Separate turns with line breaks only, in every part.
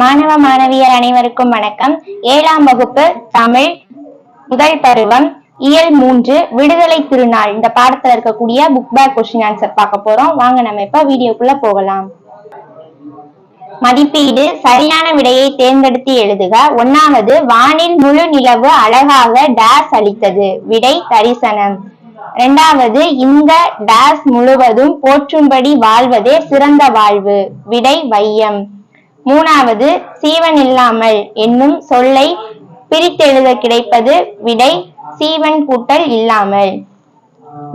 மாணவ மாணவியர் அனைவருக்கும் வணக்கம். ஏழாம் வகுப்பு தமிழ் முதல் பருவம் இயல் மூன்று விடுதலை திருநாள். இந்த பாடத்துல இருக்கக்கூடிய புக் பேக் கொஸ்டின் ஆன்சர் பார்க்க போறோம். வாங்க நம்ம இப்ப வீடியோக்குள்ள போகலாம். மதிப்பீடு சரியான விடையை தேர்ந்தெடுத்து எழுதுக. ஒன்னாவது வானில் முழு நிலவு அழகாக டேஸ் அளித்தது. விடை தரிசனம். இரண்டாவது இந்த டேஸ் முழுவதும் போற்றும்படி வாழ்வதே சிறந்த வாழ்வு. விடை வையம். மூணாவது சீவன் இல்லாமல் என்னும் சொல்லை பிரித்தெழுத கிடைப்பது விடை சீவன் கூட்டல் இல்லாமல்.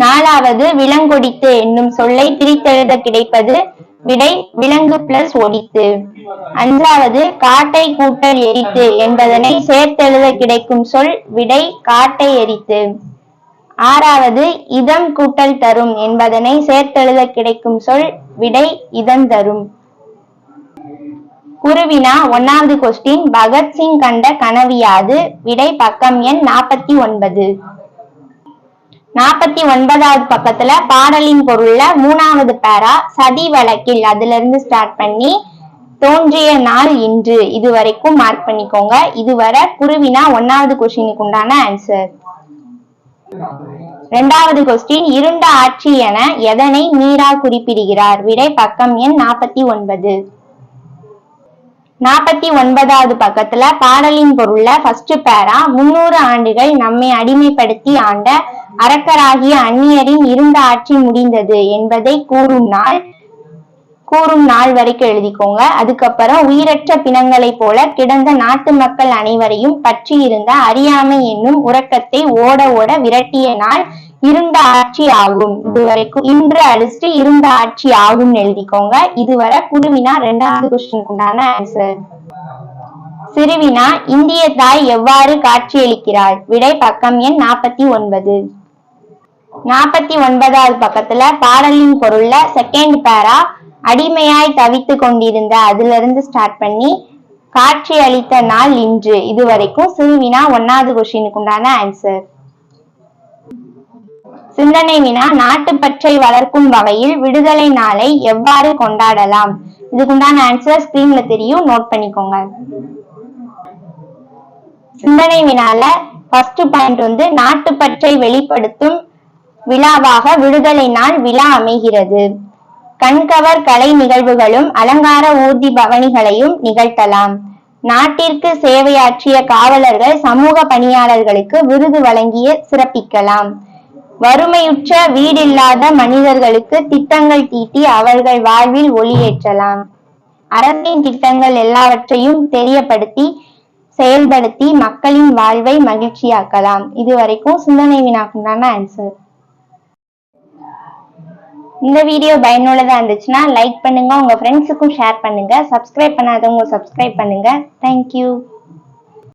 நாலாவது விலங்கொடித்து என்னும் சொல்லை பிரித்தெழுத கிடைப்பது விடை விலங்கு பிளஸ் ஒடித்து. அஞ்சாவது காட்டை கூட்டல் எரித்து என்பதனை சேர்த்தெழுத கிடைக்கும் சொல் விடை காட்டை எரித்து. ஆறாவது இதம் கூட்டல் தரும் என்பதனை சேர்த்தெழுத கிடைக்கும் சொல் விடை இதம் தரும். குருவினா ஒன்னாவது கொஸ்டின் பகத்சிங் கண்ட கனவியாது விடை பக்கம் எண் நாற்பத்தி ஒன்பது. நாற்பத்தி ஒன்பதாவது பக்கத்துல பாடலின் பொருள்ல மூணாவது பேரா சதி வழக்கில் அதுல இருந்து ஸ்டார்ட் பண்ணி தோன்றிய நாள் இன்று. இது வரைக்கும் மார்க் பண்ணிக்கோங்க. இதுவரை குருவினா ஒன்னாவது கொஸ்டினுக்கு உண்டான ஆன்சர் இரண்டாவது கொஸ்டின் இருண்ட ஆட்சி என எதனை மீரா குறிப்பிடுகிறார்? விடை பக்கம் எண் நாற்பத்தி ஒன்பது. நாற்பத்தி ஒன்பதாவது பக்கத்துல பாடலின் பொருள்ல ஃபர்ஸ்ட் பேரா முன்னூறு ஆண்டுகள் நம்மை அடிமைப்படுத்தி ஆண்ட அரக்கராகிய அந்நியரின் இருந்த ஆட்சி முடிந்தது என்பதை கூறும் நாள் கூறும் நாள் வரைக்கும் எழுதிக்கோங்க. அதுக்கப்புறம் உயிரற்ற பிணங்களை போல கிடந்த நாட்டு மக்கள் அனைவரையும் பற்றி இருந்த அறியாமை என்னும் உறக்கத்தை ஓட ஓட விரட்டிய நாள் இருண்ட ஆட்சி ஆகும் இதுவரைக்கும் இன்று அடிச்சுட்டு இருண்ட ஆட்சி ஆகும் எழுதிக்கோங்க. இதுவரை குழுவினா ரெண்டாவது கொஸ்டினுக்கு உண்டான ஆன்சர் சிறுவினா இந்திய தாய் எவ்வாறு காட்சியளிக்கிறாள்? விடை பக்கம் எண் நாற்பத்தி ஒன்பது. நாற்பத்தி ஒன்பதாவது பக்கத்துல பாடலின் பொருள்ல செகண்ட் பேரா அடிமையாய் தவித்து கொண்டிருந்த அதுல இருந்து ஸ்டார்ட் பண்ணி காட்சி அளித்த நாள் இன்று. இது வரைக்கும் சிறுவினா ஒன்னாவது கொஸ்டினுக்கு உண்டான ஆன்சர் சிந்தனை வினா நாட்டுப்பற்றை வளர்க்கும் வகையில் விடுதலை நாளை எவ்வாறு கொண்டாடலாம்? இதுக்குண்டான ஆன்சர் ஸ்கிரீன்ல தெரியும். நோட் பண்ணிக்கோங்க. சிந்தனை வினால ஃபர்ஸ்ட் பாயிண்ட் வந்து நாட்டுப்பற்றை வெளிப்படுத்தும் விழாவாக விடுதலை நாள் விழா அமைகிறது. கண்கவர் கலை நிகழ்வுகளும் அலங்கார ஊர்தி பவனிகளையும் நிகழ்த்தலாம். நாட்டிற்கு சேவையாற்றிய காவலர்கள் சமூக பணியாளர்களுக்கு விருது வழங்கிய சிறப்பிக்கலாம். வறுமையுற்ற வீடில்லாத மனிதர்களுக்கு திட்டங்கள் தீட்டி அவர்கள் வாழ்வில் ஒளியேற்றலாம். அரசின் திட்டங்கள் எல்லாவற்றையும் தெரியப்படுத்தி செயல்படுத்தி மக்களின் வாழ்வை மகிழ்ச்சியாக்கலாம். இதுவரைக்கும் சிந்தனை வினாக்குண்டான ஆன்சர் இந்த வீடியோ பயனுள்ளதா இருந்துச்சுன்னா லைக் பண்ணுங்க உங்க ஃப்ரெண்ட்ஸுக்கும் ஷேர் பண்ணுங்க. சப்ஸ்கிரைப் பண்ணாதவங்க சப்ஸ்கிரைப் பண்ணுங்க. தேங்க்யூ